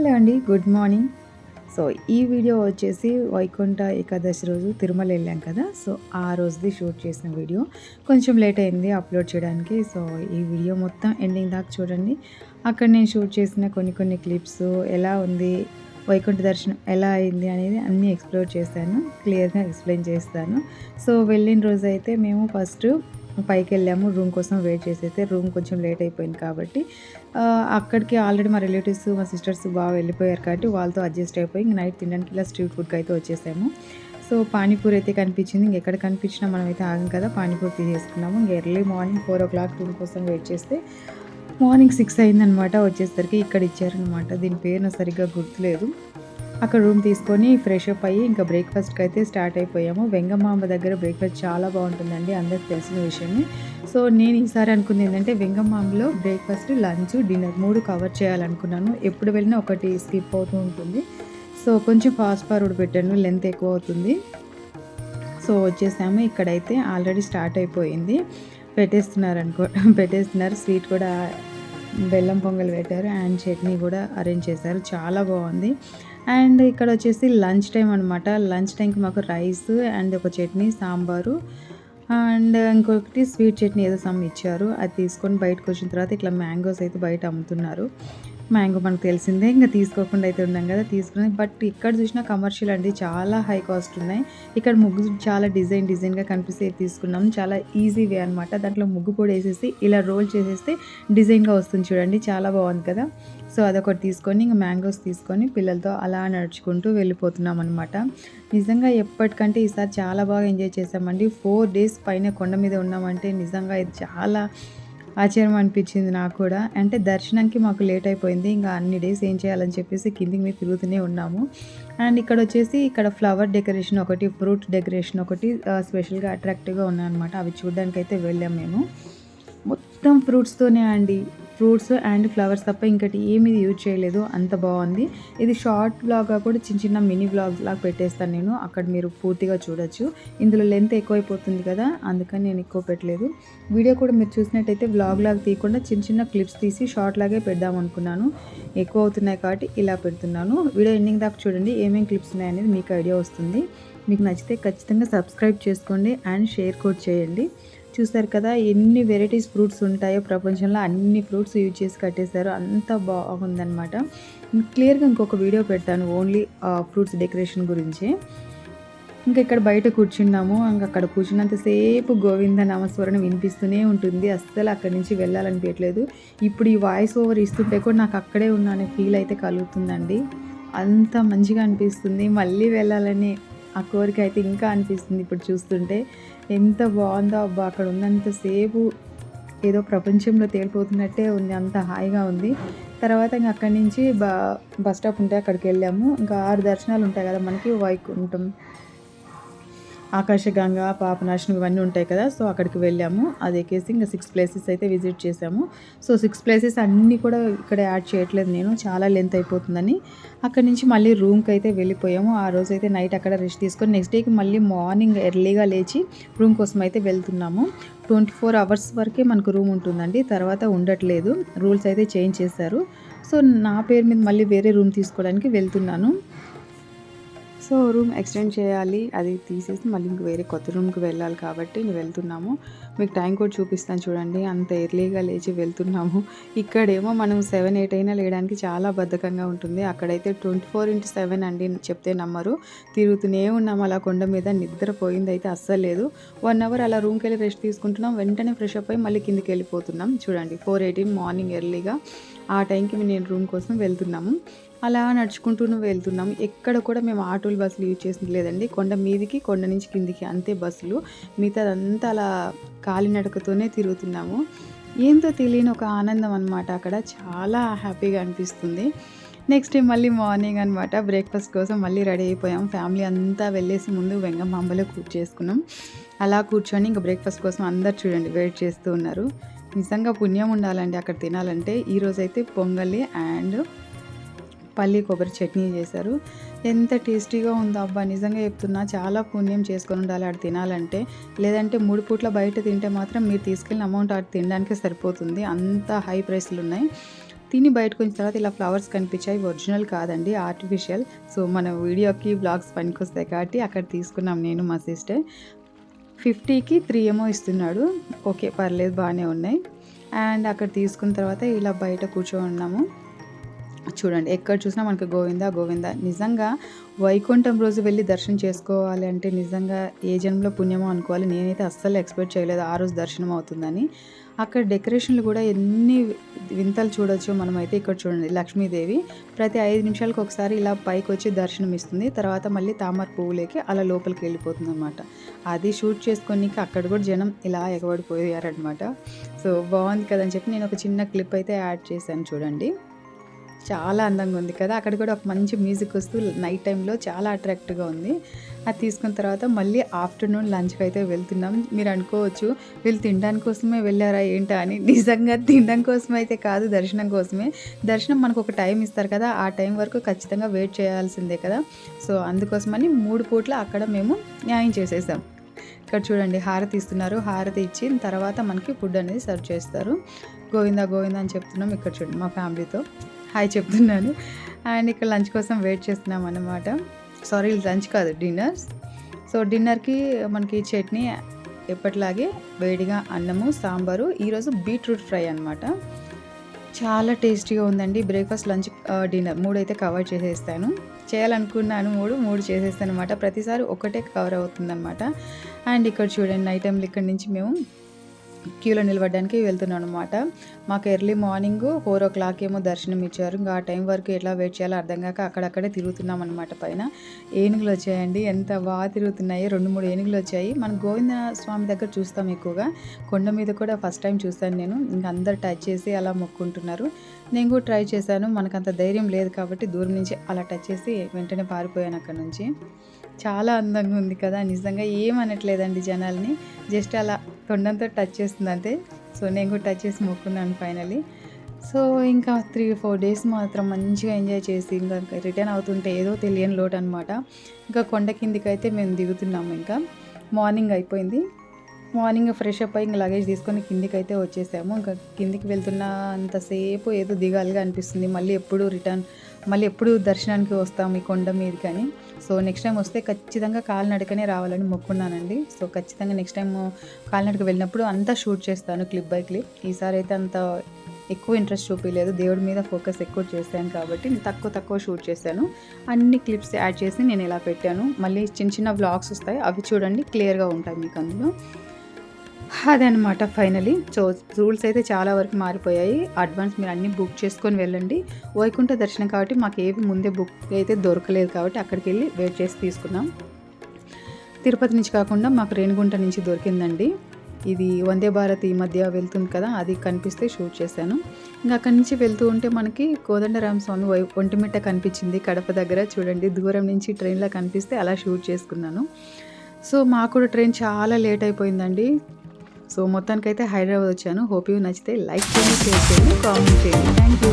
Hello అండి good morning. So ఈ video వచ్చేసి వైకుంఠ ఏకాదశి రోజు తిరుమల వెళ్ళాం కదా సో ఆ రోజుది షూట్ చేసిన వీడియో. కొంచెం లేట్ అయింది అప్లోడ్ చేయడానికి సో ఈ వీడియో మొత్తం ఎండింగ్ దాకా చూడండి. అక్కడ నేను షూట్ చేసిన కొన్ని కొన్ని క్లిప్స్ ఎలా ఉంది వైకుంఠ దర్శనం ఎలా అయింది అనేది అన్నీ ఎక్స్ప్లోర్ చేశాను క్లియర్గా ఎక్స్ప్లెయిన్ చేస్తాను. సో వెళ్ళిన రోజు అయితే మేము ఫస్ట్ పైకి వెళ్ళాము రూమ్ కోసం వెయిట్ చేసేస్తే రూమ్ కొంచెం లేట్ అయిపోయింది కాబట్టి అక్కడికి ఆల్రెడీ మా రిలేటివ్స్ మా సిస్టర్స్ బాగా వెళ్ళిపోయారు కాబట్టి వాళ్ళతో అడ్జస్ట్ అయిపోయి ఇంక నైట్ తినడానికి ఇలా స్ట్రీట్ ఫుడ్కి అయితే వచ్చేసాము. సో పానీపూరి అయితే కనిపించింది ఇంకెక్కడ కనిపించినా మనం అయితే ఆగం కదా పానీపూరి తీసేసుకున్నాము ఇంక early morning four o'clock room కోసం వెయిట్ చేస్తే మార్నింగ్ సిక్స్ అయిందనమాట వచ్చేసరికి ఇక్కడ ఇచ్చారనమాట. దీని పేరు నాకు సరిగ్గా గుర్తులేదు. అక్కడ రూమ్ తీసుకొని ఫ్రెష్ అప్ అయ్యి ఇంకా బ్రేక్ఫాస్ట్కి అయితే స్టార్ట్ అయిపోయాము. వెంగమాంబ దగ్గర బ్రేక్ఫాస్ట్ చాలా బాగుంటుందండి అందరికి తెలిసిన విషయమే. సో నేను ఈసారి అనుకుంది ఏంటంటే వెంగమాంబలో బ్రేక్ఫాస్ట్ లంచ్ డిన్నర్ మూడు కవర్ చేయాలనుకున్నాను. ఎప్పుడు వెళ్ళినా ఒకటి స్కిప్ అవుతూ ఉంటుంది. సో కొంచెం ఫాస్ట్ ఫార్వర్డ్ పెట్టాను లెంత్ ఎక్కువ అవుతుంది. సో వచ్చేసాము. ఇక్కడైతే ఆల్రెడీ స్టార్ట్ అయిపోయింది. పెట్టేస్తున్నారు అనుకో పెట్టేస్తున్నారు. స్వీట్ కూడా బెల్లం పొంగల్ పెట్టారు. అండ్ చట్నీ కూడా అరేంజ్ చేశారు. చాలా బాగుంది. అండ్ ఇక్కడ వచ్చేసి లంచ్ టైం అనమాట లంచ్ టైంకి మాకు రైస్ అండ్ ఒక చట్నీ సాంబారు అండ్ ఇంకొకటి స్వీట్ చట్నీ ఏదో సమ్ ఇచ్చారు. అది తీసుకొని బయటకు వచ్చిన తర్వాత ఇట్లా మ్యాంగోస్ అయితే బయట అమ్ముతున్నారు. మ్యాంగో మనకు తెలిసిందే. ఇంకా తీసుకోకుండా అయితే ఉన్నాం కదా తీసుకుని. బట్ ఇక్కడ చూసినా కమర్షియల్ అండి చాలా హై కాస్ట్ ఉన్నాయి. ఇక్కడ ముగ్గు చాలా డిజైన్ డిజైన్గా కనిపిస్తే తీసుకున్నాం. చాలా ఈజీ వే అనమాట దాంట్లో ముగ్గు పొడి వేసేసి ఇలా రోల్ చేసేస్తే డిజైన్గా వస్తుంది చూడండి. చాలా బాగుంది కదా. సో అదొకటి తీసుకొని ఇంకా మ్యాంగోస్ తీసుకొని పిల్లలతో అలా నడుచుకుంటూ వెళ్ళిపోతున్నాం అనమాట నిజంగా ఎప్పటికంటే ఈసారి చాలా బాగా ఎంజాయ్ చేసామండి ఫోర్ డేస్ పైన కొండ మీద ఉన్నామంటే నిజంగా ఇది చాలా ఆశ్చర్యం అనిపించింది నాకు కూడా. అంటే దర్శనానికి మాకు లేట్ అయిపోయింది. ఇంకా అన్ని డేస్ ఏం చేయాలని చెప్పేసి కిందికి మేము తిరుగుతూనే ఉన్నాము. అండ్ ఇక్కడ వచ్చేసి ఇక్కడ ఫ్లవర్ డెకరేషన్ ఒకటి ఫ్రూట్ డెకరేషన్ ఒకటి స్పెషల్గా అట్రాక్టివ్గా ఉన్నాయన్నమాట. అవి చూడడానికి అయితే వెళ్ళాం మేము. మొత్తం ఫ్రూట్స్తోనే అండి. ఫ్రూట్స్ అండ్ ఫ్లవర్స్ తప్ప ఇంకటి ఏమీ యూజ్ చేయలేదు. అంత బాగుంది. ఇది షార్ట్ బ్లాగ్గా కూడా చిన్న చిన్న మినీ బ్లాగ్ లాగా పెట్టేస్తాను నేను. అక్కడ మీరు పూర్తిగా చూడొచ్చు. ఇందులో లెంత్ ఎక్కువైపోతుంది కదా అందుకని నేను ఎక్కువ పెట్టలేదు. వీడియో కూడా మీరు చూసినట్టయితే బ్లాగ్ లాగా తీయకుండా చిన్న చిన్న క్లిప్స్ తీసి షార్ట్ లాగే పెడదాం అనుకున్నాను. ఎక్కువ అవుతున్నాయి కాబట్టి ఇలా పెడుతున్నాను. వీడియో ఎండింగ్ దాకా చూడండి. ఏమేమి క్లిప్స్ ఉన్నాయనేది మీకు ఐడియా వస్తుంది. మీకు నచ్చితే ఖచ్చితంగా సబ్స్క్రైబ్ చేసుకోండి అండ్ షేర్ కూడా చేయండి. చూసారు కదా ఎన్ని వెరైటీస్ ఫ్రూట్స్ ఉంటాయో ప్రపంచంలో అన్ని ఫ్రూట్స్ యూజ్ చేసి కట్టేశారు. అంత బాగుందనమాట క్లియర్గా ఇంకొక వీడియో పెడతాను ఓన్లీ ఫ్రూట్స్ డెకరేషన్ గురించి. ఇంకా ఇక్కడ బయట కూర్చున్నాము. ఇంకా అక్కడ కూర్చున్నంతసేపు గోవింద నామస్వరణం వినిపిస్తూనే ఉంటుంది. అస్సలు అక్కడి నుంచి వెళ్ళాలనిపించట్లేదు ఇప్పుడు ఈ వాయిస్ ఓవర్ ఇస్తుంటే కూడా నాకు అక్కడే ఉన్నానే ఫీల్ అయితే కలుగుతుందండి. అంత మంచిగా అనిపిస్తుంది. మళ్ళీ వెళ్ళాలని ఆ కోరిక అయితే ఇంకా అనిపిస్తుంది ఇప్పుడు చూస్తుంటే. ఎంత బాగుందో అబ్బా అక్కడ ఉన్నంతసేపు ఏదో ప్రపంచంలో తేలిపోతున్నట్టే ఉంది అంత హాయిగా ఉంది. తర్వాత ఇంకా అక్కడి నుంచి బ బస్ స్టాప్ ఉంటే అక్కడికి వెళ్ళాము. ఇంకా ఆరు దర్శనాలు ఉంటాయి కదా మనకి వైకుంఠం ఆకాశగంగా పాపనాశనం ఇవన్నీ ఉంటాయి కదా సో అక్కడికి వెళ్ళాము. అది ఎక్కేసి ఇంకా సిక్స్ ప్లేసెస్ అయితే విజిట్ చేసాము సో సిక్స్ ప్లేసెస్ అన్నీ కూడా ఇక్కడ యాడ్ చేయట్లేదు నేను. చాలా లెంత్ అయిపోతుందని. అక్కడి నుంచి మళ్ళీ రూమ్కి అయితే వెళ్ళిపోయాము. ఆ రోజు అయితే నైట్ అక్కడ రెస్ట్ తీసుకొని నెక్స్ట్ డేకి మళ్ళీ మార్నింగ్ ఎర్లీగా లేచి రూమ్ కోసం అయితే వెళ్తున్నాము. ట్వంటీ ఫోర్ అవర్స్ వరకే మనకు రూమ్ ఉంటుందండి. తర్వాత ఉండట్లేదు. రూల్స్ అయితే చేంజ్ చేశారు. సో నా పేరు మీద మళ్ళీ వేరే రూమ్ తీసుకోవడానికి వెళ్తున్నాను. సో రూమ్ ఎక్స్టెండ్ చేయాలి అది తీసేసి మళ్ళీ ఇంక వేరే కొత్త రూమ్కి వెళ్ళాలి కాబట్టి నేను వెళ్తున్నాము. మీకు టైం కూడా చూపిస్తాను చూడండి అంత ఎర్లీగా లేచి వెళ్తున్నాము. ఇక్కడేమో మనం సెవెన్ ఎయిట్ అయినా లేయడానికి చాలా బద్ధకంగా ఉంటుంది. అక్కడైతే ట్వంటీ ఫోర్ ఇంటూ సెవెన్ అండి చెప్తే నమ్మరు. తిరుగుతూనే ఉన్నాము అలా కొండ మీద నిద్రపోయింది అయితే అస్సలు లేదు. వన్ అవర్ అలా రూమ్కి వెళ్ళి రెస్ట్ తీసుకుంటున్నాం వెంటనే ఫ్రెష్ అప్ అయి మళ్ళీ కిందికి వెళ్ళిపోతున్నాం. చూడండి ఫోర్ ఎయిటీన్ మార్నింగ్ ఎర్లీగా ఆ టైంకి నేను రూమ్ కోసం వెళ్తున్నాము. అలా నడుచుకుంటూ వెళ్తున్నాం. ఎక్కడ కూడా మేము ఆటోలు బస్సులు యూజ్ చేసింది లేదండి. కొండ మీదికి కొండ నుంచి కిందికి అంతే బస్సులు. మిగతాదంతా అలా కాలినడకతోనే తిరుగుతున్నాము. ఏంతో తెలియని ఒక ఆనందం అనమాట అక్కడ. చాలా హ్యాపీగా అనిపిస్తుంది. నెక్స్ట్ డే మళ్ళీ మార్నింగ్ అనమాట బ్రేక్ఫాస్ట్ కోసం మళ్ళీ రెడీ అయిపోయాం. ఫ్యామిలీ అంతా వెళ్ళేసి ముందు వెంగమాంబలో కూర్చేసుకున్నాం అలా కూర్చొని ఇంకా బ్రేక్ఫాస్ట్ కోసం అందరు చూడండి వెయిట్ చేస్తూ ఉన్నారు. నిజంగా పుణ్యం ఉండాలండి అక్కడ తినాలంటే. ఈరోజైతే పొంగలి అండ్ పల్లి కొబ్బరి చట్నీ చేశారు. ఎంత టేస్టీగా ఉందో అబ్బా నిజంగా చెప్తున్నా. చాలా పుణ్యం చేసుకొని ఉండాలి ఆడ తినాలంటే. లేదంటే మూడు పూట్ల బయట తింటే మాత్రం మీరు తీసుకెళ్ళిన అమౌంట్ ఆడ తినడానికే సరిపోతుంది. అంత హై ప్రైస్లు ఉన్నాయి. తిని బయటకు వచ్చిన తర్వాత ఇలా ఫ్లవర్స్ కనిపించాయి. ఒరిజినల్ కాదండి ఆర్టిఫిషియల్. సో మన వీడియోకి బ్లాగ్స్ పనికొస్తాయి కాబట్టి అక్కడ తీసుకున్నాం నేను మా సిస్టర్. ఫిఫ్టీకి త్రీ ఏమో ఇస్తున్నాడు. ఓకే పర్లేదు బాగానే ఉన్నాయి. అండ్ అక్కడ తీసుకున్న తర్వాత ఇలా బయట కూర్చొని ఉన్నాము. చూడండి ఎక్కడ చూసినా మనకు గోవింద గోవింద. నిజంగా వైకుంఠం రోజు వెళ్ళి దర్శనం చేసుకోవాలి అంటే నిజంగా ఏ జన్మలో పుణ్యమో అనుకోవాలి. నేనైతే అస్సలు ఎక్స్పెక్ట్ చేయలేదు ఆ రోజు దర్శనం అవుతుందని. అక్కడ డెకరేషన్లు కూడా ఎన్ని వింతలు చూడొచ్చు మనమైతే ఇక్కడ చూడండి లక్ష్మీదేవి. ప్రతి ఐదు నిమిషాలకు ఒకసారి ఇలా పైకి వచ్చి దర్శనం ఇస్తుంది. తర్వాత మళ్ళీ తామర పువ్వులేకి అలా లోపలికి వెళ్ళిపోతుంది అనమాట అది షూట్ చేసుకొని అక్కడ కూడా జనం ఇలా ఎగబడిపోయారనమాట సో బాగుంది కదని చెప్పి నేను ఒక చిన్న క్లిప్ అయితే యాడ్ చేశాను చూడండి. చాలా అందంగా ఉంది కదా. అక్కడ కూడా ఒక మంచి మ్యూజిక్ వస్తూ నైట్ టైంలో చాలా అట్రాక్టివ్గా ఉంది. అది తీసుకున్న తర్వాత మళ్ళీ ఆఫ్టర్నూన్ లంచ్కి అయితే వెళ్తున్నాం. మీరు అనుకోవచ్చు వీళ్ళు తినడానికి కోసమే వెళ్ళారా ఏంటా అని. నిజంగా తినడం కోసం అయితే కాదు దర్శనం కోసమే. దర్శనం మనకు ఒక టైం ఇస్తారు కదా ఆ టైం వరకు ఖచ్చితంగా వెయిట్ చేయాల్సిందే కదా. సో అందుకోసమని మూడు పూట్ల అక్కడ మేము న్యాయం చేసేసాం. ఇక్కడ చూడండి హారతి ఇస్తున్నారు. హారతి ఇచ్చిన తర్వాత మనకి ఫుడ్ అనేది సర్వ్ చేస్తారు. గోవిందా గోవిందా అని చెప్తున్నాం ఇక్కడ చూడండి మా ఫ్యామిలీతో. హాయ్ చెప్తున్నాను. అండ్ ఇక్కడ లంచ్ కోసం వెయిట్ చేస్తున్నాం అన్నమాట. సారీ లంచ్ కాదు డిన్నర్స్ సో డిన్నర్కి మనకి చట్నీ ఎప్పటిలాగే వేడిగా అన్నము సాంబారు ఈరోజు బీట్రూట్ ఫ్రై అనమాట చాలా టేస్టీగా ఉందండి. బ్రేక్ఫాస్ట్ లంచ్ డిన్నర్ మూడు అయితే కవర్ చేసేస్తాను. చేయాలనుకున్నాను మూడు మూడు చేసేస్తాను అనమాట ప్రతిసారి ఒకటే కవర్ అవుతుందన్నమాట. అండ్ ఇక్కడ చూడండి నైట్ టైంలో ఇక్కడ నుంచి మేము క్యూలో నిలబడడానికి వెళ్తున్నాను అనమాట మాకు early morning four o'clock ఏమో దర్శనం ఇచ్చారు. ఇంకా ఆ టైం వరకు ఎట్లా వెయిట్ చేయాలో అర్థం కాక అక్కడక్కడే తిరుగుతున్నాం అనమాట పైన. ఏనుగులు వచ్చాయండి. ఎంత బాగా తిరుగుతున్నాయి. రెండు మూడు ఏనుగులు వచ్చాయి. మనం గోవింద స్వామి దగ్గర చూస్తాం ఎక్కువగా. కొండ మీద కూడా ఫస్ట్ టైం చూస్తాను నేను. ఇంకా అందరు టచ్ చేసి అలా మొక్కుంటున్నారు. నేను కూడా ట్రై చేశాను. మనకంత ధైర్యం లేదు కాబట్టి దూరం నుంచి అలా టచ్ చేసి వెంటనే పారిపోయాను అక్కడ నుంచి. చాలా అందంగా ఉంది కదా నిజంగా ఏమనట్లేదండి జనాల్ని. జస్ట్ అలా తొండంతో టచ్ చేస్తుంది అంతే. సో నేను కూడా టచ్ చేసి మొక్కున్నాను ఫైనలీ. సో ఇంకా త్రీ ఫోర్ డేస్ మాత్రం మంచిగా ఎంజాయ్ చేసి ఇంకా రిటర్న్ అవుతుంటే ఏదో తెలియని లోటు అనమాట ఇంకా కొండ కిందికి అయితే మేము దిగుతున్నాము ఇంకా. మార్నింగ్ అయిపోయింది. మార్నింగ్ ఫ్రెష్ అప్ అయ్యి ఇంకా లగేజ్ తీసుకొని కిందికి అయితే వచ్చేసాము. ఇంకా కిందికి వెళ్తున్న అంతసేపు ఏదో దిగాలిగా అనిపిస్తుంది. మళ్ళీ ఎప్పుడు రిటర్న్ మళ్ళీ ఎప్పుడు దర్శనానికి వస్తాం ఈ కొండ మీద కానీ. సో నెక్స్ట్ టైం వస్తే ఖచ్చితంగా కాలినడకనే రావాలని మొక్కున్నానండి. సో ఖచ్చితంగా నెక్స్ట్ టైం కాలినడక వెళ్ళినప్పుడు అంతా షూట్ చేస్తాను క్లిప్ బై క్లిప్ ఈసారి అయితే అంత ఎక్కువ ఇంట్రెస్ట్ చూపించలేదు దేవుడి మీద ఫోకస్ ఎక్కువ చేశాను కాబట్టి నేను తక్కువ తక్కువ షూట్ చేశాను. అన్ని క్లిప్స్ యాడ్ చేసి నేను ఇలా పెట్టాను. మళ్ళీ చిన్న చిన్న వ్లాగ్స్ వస్తాయి. అవి చూడండి క్లియర్గా ఉంటాయి మీకు అందులో. అదనమాట ఫైనలీ. సో రూల్స్ అయితే చాలా వరకు మారిపోయాయి. అడ్వాన్స్ మీరు అన్నీ బుక్ చేసుకొని వెళ్ళండి. వైకుంఠ దర్శనం కాబట్టి మాకు ఏవి ముందే బుక్ అయితే దొరకలేదు కాబట్టి అక్కడికి వెళ్ళి వెయిట్ చేసి తీసుకున్నాం తిరుపతి నుంచి కాకుండా మాకు రేణిగుంట నుంచి దొరికిందండి. ఇది వందే భారత్ ఈ మధ్య వెళ్తుంది కదా అది కనిపిస్తే షూట్ చేశాను. ఇంకా అక్కడి నుంచి వెళ్తూ ఉంటే మనకి కోదండరామ స్వామి ఒంటిమిట్ట కనిపించింది కడప దగ్గర. చూడండి దూరం నుంచి ట్రైన్లో కనిపిస్తే అలా షూట్ చేసుకున్నాను. సో మాకు కూడా ట్రైన్ చాలా లేట్ అయిపోయిందండి. సో మొత్తానికైతే హైదరాబాద్ వచ్చాను. హోప్ యూ నచ్చితే లైక్ చేయండి షేర్ చేయండి కామెంట్ చేయండి. Thank you.